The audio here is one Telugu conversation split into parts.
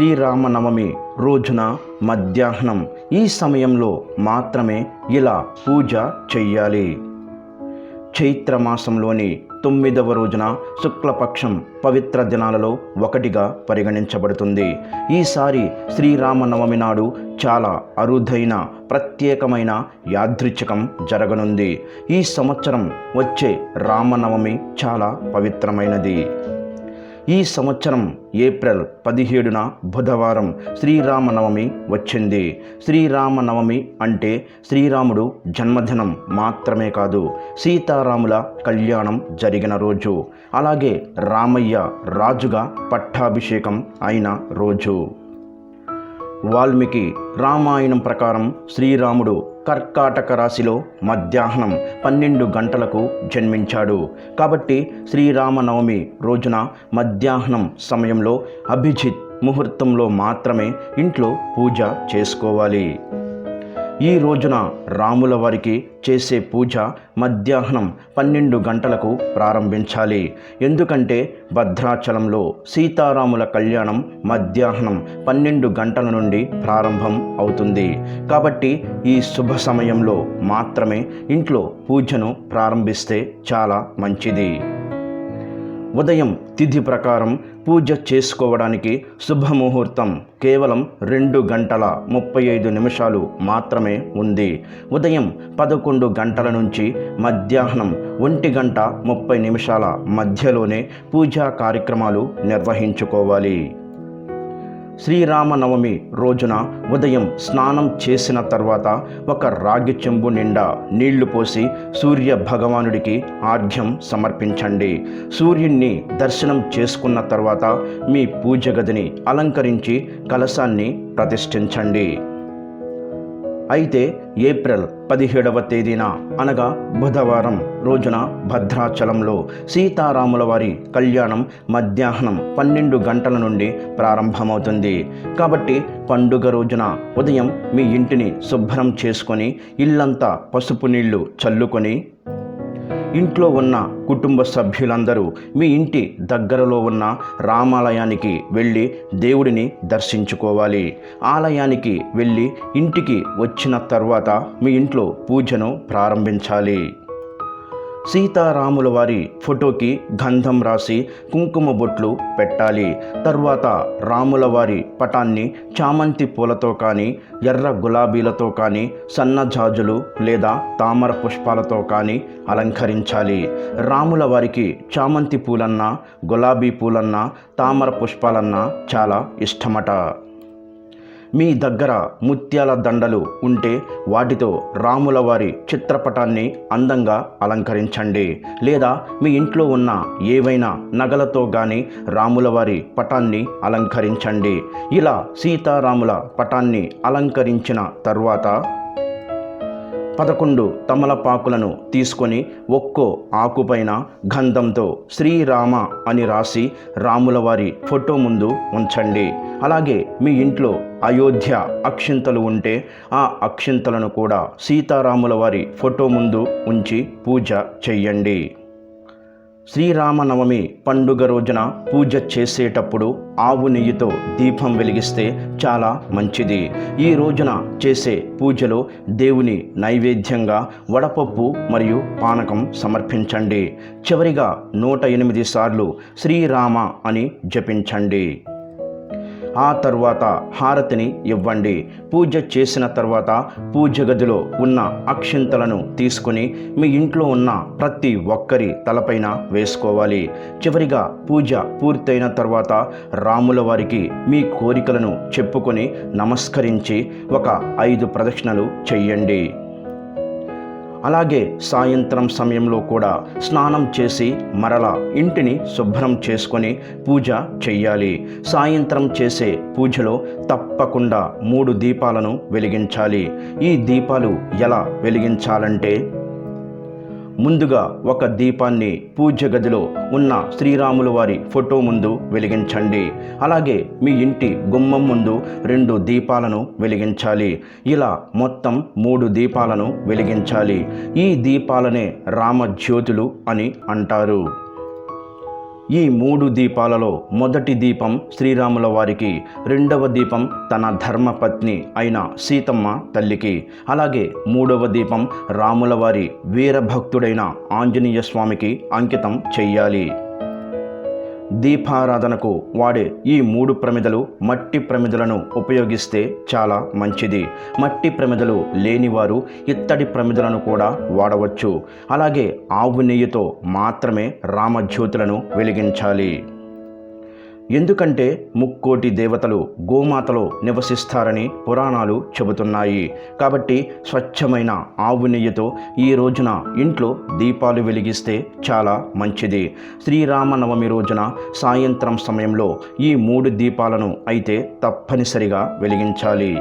శ్రీరామనవమి రోజున మధ్యాహ్నం ఈ సమయంలో మాత్రమే ఇలా పూజ చెయ్యాలి. చైత్ర మాసంలోని తొమ్మిదవ రోజున శుక్లపక్షం పవిత్ర దినాలలో ఒకటిగా పరిగణించబడుతుంది. ఈసారి శ్రీరామనవమి నాడు చాలా అరుదైన ప్రత్యేకమైన యాదృచ్ఛికం జరగనుంది. ఈ సంవత్సరం వచ్చే రామనవమి చాలా పవిత్రమైనది. ఈ సంవత్సరం ఏప్రిల్ పదిహేడున బుధవారం శ్రీరామనవమి వచ్చింది. శ్రీరామనవమి అంటే శ్రీరాముడు జన్మదినం మాత్రమే కాదు సీతారాముల కళ్యాణం జరిగిన రోజు. అలాగే రామయ్య రాజుగా పట్టాభిషేకం అయిన రోజు. వాల్మీకి రామాయణం ప్రకారం శ్రీరాముడు కర్కాటక రాశిలో మధ్యాహ్నం పన్నెండు గంటలకు జన్మించాడు. కాబట్టి శ్రీరామనవమి రోజున మధ్యాహ్నం సమయంలో అభిజిత్ ముహూర్తంలో మాత్రమే ఇంట్లో పూజ చేసుకోవాలి. ఈ రోజున రాముల వారికి చేసే పూజ మధ్యాహ్నం పన్నెండు గంటలకు ప్రారంభించాలి. ఎందుకంటే భద్రాచలంలో సీతారాముల కళ్యాణం మధ్యాహ్నం పన్నెండు గంటల నుండి ప్రారంభం అవుతుంది. కాబట్టి ఈ శుభ సమయంలో మాత్రమే ఇంట్లో పూజను ప్రారంభిస్తే చాలా మంచిది. ఉదయం తిథి ప్రకారం పూజ చేసుకోవడానికి శుభముహూర్తం కేవలం రెండు గంటల ముప్పై ఐదు నిమిషాలు మాత్రమే ఉంది. ఉదయం పదకొండు గంటల నుంచి మధ్యాహ్నం ఒంటి గంట ముప్పై నిమిషాల మధ్యలోనే పూజా కార్యక్రమాలు నిర్వహించుకోవాలి. శ్రీరామనవమి రోజున ఉదయం స్నానం చేసిన తర్వాత ఒక రాగి చెంబు నిండా నీళ్ళు పోసి సూర్య భగవానుడికి ఆర్ఘ్యం సమర్పించండి. సూర్యుణ్ణి దర్శనం చేసుకున్న తర్వాత మీ పూజ గదిని అలంకరించి కలశాన్ని ప్రతిష్ఠించండి. అయితే ఏప్రిల్ పదిహేడవ తేదీన అనగా బుధవారం రోజున భద్రాచలంలో సీతారాముల వారి కళ్యాణం మధ్యాహ్నం పన్నెండు గంటల నుండి ప్రారంభమవుతుంది. కాబట్టి పండుగ రోజున ఉదయం మీ ఇంటిని శుభ్రం చేసుకొని ఇల్లంతా పసుపు నీళ్ళు చల్లుకొని ఇంట్లో ఉన్న కుటుంబ సభ్యులందరూ మీ ఇంటి దగ్గరలో ఉన్న రామాలయానికి వెళ్ళి దేవుడిని దర్శించుకోవాలి. ఆలయానికి వెళ్ళి ఇంటికి వచ్చిన తర్వాత మీ ఇంట్లో పూజను ప్రారంభించాలి. సీతారాముల వారి ఫోటోకి గంధం రాసి కుంకుమ బొట్లు పెట్టాలి. తర్వాత రాముల వారి పటాన్ని చామంతి పూలతో కానీ ఎర్ర గులాబీలతో కానీ సన్నజాజులు లేదా తామర పుష్పాలతో కానీ అలంకరించాలి. రాముల వారికి చామంతి పూలన్నా గులాబీ పూలన్నా తామర పుష్పాలన్నా చాలా ఇష్టమట. మీ దగ్గర ముత్యాల దండలు ఉంటే వాటితో రాముల వారి చిత్రపటాన్ని అందంగా అలంకరించండి. లేదా మీ ఇంట్లో ఉన్న ఏవైనా నగలతో కానీ రాముల వారి పటాన్ని అలంకరించండి. ఇలా సీతారాముల పటాన్ని అలంకరించిన తర్వాత పదకొండు తమలపాకులను తీసుకొని ఒక్కో ఆకుపైన గంధంతో శ్రీరామ అని రాసి రాముల వారి ఫోటో ముందు ఉంచండి. అలాగే మీ ఇంట్లో అయోధ్య అక్షింతలు ఉంటే ఆ అక్షింతలను కూడా సీతారాముల వారి ఫోటో ముందు ఉంచి పూజ చెయ్యండి. శ్రీరామనవమి పండుగ రోజున పూజ చేసేటప్పుడు ఆవు నెయ్యితో దీపం వెలిగిస్తే చాలా మంచిది. ఈ రోజున చేసే పూజలో దేవుని నైవేద్యంగా వడపప్పు మరియు పానకం సమర్పించండి. చివరిగా నూట ఎనిమిది సార్లు శ్రీరామ అని జపించండి. ఆ తర్వాత హారతిని ఇవ్వండి. పూజ చేసిన తర్వాత పూజ గదిలో ఉన్న అక్షింతలను తీసుకుని మీ ఇంట్లో ఉన్న ప్రతి ఒక్కరి తలపైన వేసుకోవాలి. చివరిగా పూజ పూర్తయిన తర్వాత రాముల వారికి మీ కోరికలను చెప్పుకొని నమస్కరించి ఒక ఐదు ప్రదక్షిణలు చెయ్యండి అలాగే సాయంత్రం సమయంలో కూడా స్నానం చేసి మరల ఇంటిని శుభ్రం చేసుకొని పూజ చెయ్యాలి. సాయంత్రం చేసే పూజలో తప్పకుండా మూడు దీపాలను వెలిగించాలి. ఈ దీపాలు ఎలా వెలిగించాలంటే ముందుగా ఒక దీపాన్ని పూజ గదిలో ఉన్న శ్రీరాముల వారి ఫోటో ముందు వెలిగించండి. అలాగే మీ ఇంటి గుమ్మం ముందు రెండు దీపాలను వెలిగించాలి. ఇలా మొత్తం మూడు దీపాలను వెలిగించాలి. ఈ దీపాలనే రామజ్యోతులు అని అంటారు. ఈ మూడు దీపాలలో మొదటి దీపం శ్రీరాముల వారికి రెండవ దీపం తన ధర్మపత్ని అయిన సీతమ్మ తల్లికి అలాగే మూడవ దీపం రాముల వారి వీరభక్తుడైన ఆంజనేయ స్వామికి అంకితం చెయ్యాలి. దీపారాధనకు వాడే ఈ మూడు ప్రమిదలు మట్టి ప్రమిదలను ఉపయోగిస్తే చాలా మంచిది. మట్టి ప్రమిదలు లేనివారు ఇత్తడి ప్రమిదలను కూడా వాడవచ్చు. అలాగే ఆవు నెయ్యితో మాత్రమే రామజ్యోతులను వెలిగించాలి. ఎందుకంటే ముక్కోటి దేవతలు గోమాతలో నివసిస్తారని పురాణాలు చెబుతున్నాయి. కాబట్టి స్వచ్ఛమైన ఆవు నెయ్యితో ఈ రోజున ఇంట్లో దీపాలు వెలిగిస్తే చాలా మంచిది. శ్రీరామనవమి రోజున సాయంత్రం సమయంలో ఈ మూడు దీపాలను అయితే తప్పనిసరిగా వెలిగించాలి.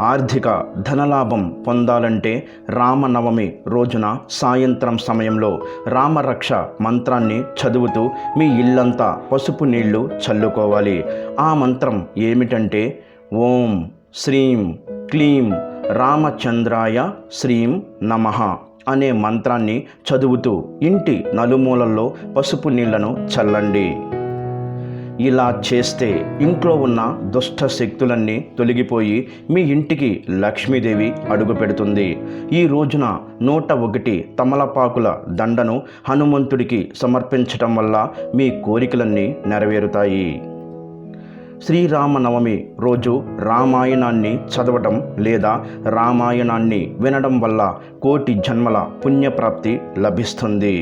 ఆర్థిక ధనలాభం పొందాలంటే రామనవమి రోజున సాయంత్రం సమయంలో రామరక్ష మంత్రాన్ని చదువుతూ మీ ఇల్లంతా పసుపు నీళ్ళు చల్లుకోవాలి. ఆ మంత్రం ఏమిటంటే ఓం శ్రీం క్లీం రామచంద్రాయ శ్రీం నమః అనే మంత్రాన్ని చదువుతూ ఇంటి నలుమూలల్లో పసుపు నీళ్ళను చల్లండి. ఇలా చేస్తే ఇంట్లో ఉన్న దుష్ట శక్తులన్నీ తొలగిపోయి మీ ఇంటికి లక్ష్మీదేవి అడుగు పెడుతుంది. ఈ రోజున నూట ఒకటి తమలపాకుల దండను హనుమంతుడికి సమర్పించటం వల్ల మీ కోరికలన్నీ నెరవేరుతాయి. శ్రీరామనవమి రోజు రామాయణాన్ని చదవటం లేదా రామాయణాన్ని వినడం వల్ల కోటి జన్మల పుణ్యప్రాప్తి లభిస్తుంది.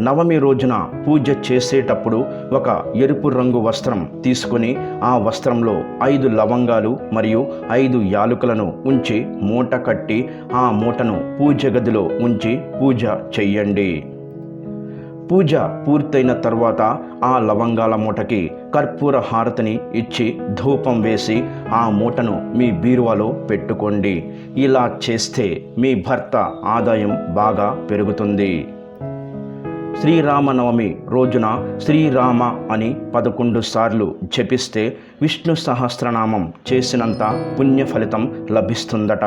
నవమి రోజున పూజ చేసేటప్పుడు ఒక ఎరుపు రంగు వస్త్రం తీసుకొని ఆ వస్త్రంలో ఐదు లవంగాలు మరియు ఐదు యాలుకలను ఉంచి మూట కట్టి ఆ మూటను పూజ గదిలో ఉంచి పూజ చెయ్యండి. పూజ పూర్తయిన తర్వాత ఆ లవంగాల మూటకి కర్పూర హారతిని ఇచ్చి ధూపం వేసి ఆ మూటను మీ బీరువాలో పెట్టుకోండి. ఇలా చేస్తే మీ భర్త ఆదాయం బాగా పెరుగుతుంది. శ్రీరామనవమి రోజున శ్రీరామ అని పదకొండు సార్లు జపిస్తే విష్ణు సహస్రనామం చేసినంత పుణ్య ఫలితం లభిస్తుందట.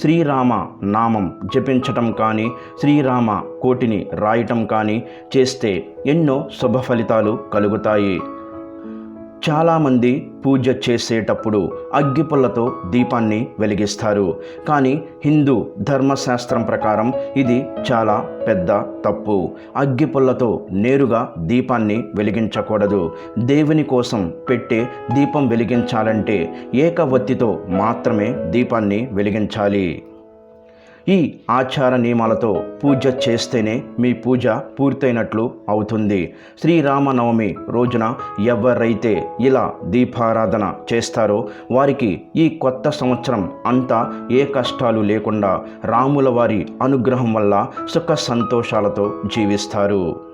శ్రీరామ నామం జపించటం కానీ శ్రీరామ కోటిని రాయటం కానీ చేస్తే ఎన్నో శుభ ఫలితాలు కలుగుతాయి. చాలామంది పూజ చేసేటప్పుడు అగ్గిపుల్లతో దీపాన్ని వెలిగిస్తారు. కానీ హిందూ ధర్మశాస్త్రం ప్రకారం ఇది చాలా పెద్ద తప్పు. అగ్గిపుల్లతో నేరుగా దీపాన్ని వెలిగించకూడదు. దేవుని కోసం పెట్టే దీపం వెలిగించాలంటే ఏకవత్తితో మాత్రమే దీపాన్ని వెలిగించాలి. ఈ ఆచార నియమాలతో పూజ చేస్తేనే మీ పూజ పూర్తయినట్లు అవుతుంది. శ్రీరామనవమి రోజున ఎవరైతే ఇలా దీపారాధన చేస్తారో వారికి ఈ కొత్త సంవత్సరం అంతా ఏ కష్టాలు లేకుండా రాముల వారి అనుగ్రహం వల్ల సుఖ సంతోషాలతో జీవిస్తారు.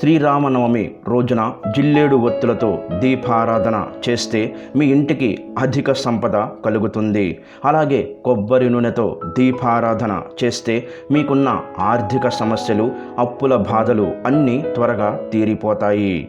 శ్రీరామనవమి రోజున జిల్లేడు ఒత్తులతో దీపారాధన చేస్తే మీ ఇంటికి అధిక సంపద కలుగుతుంది. అలాగే కొబ్బరి నూనెతో దీపారాధన చేస్తే మీకున్న ఆర్థిక సమస్యలు అప్పుల బాధలు అన్నీ త్వరగా తీరిపోతాయి.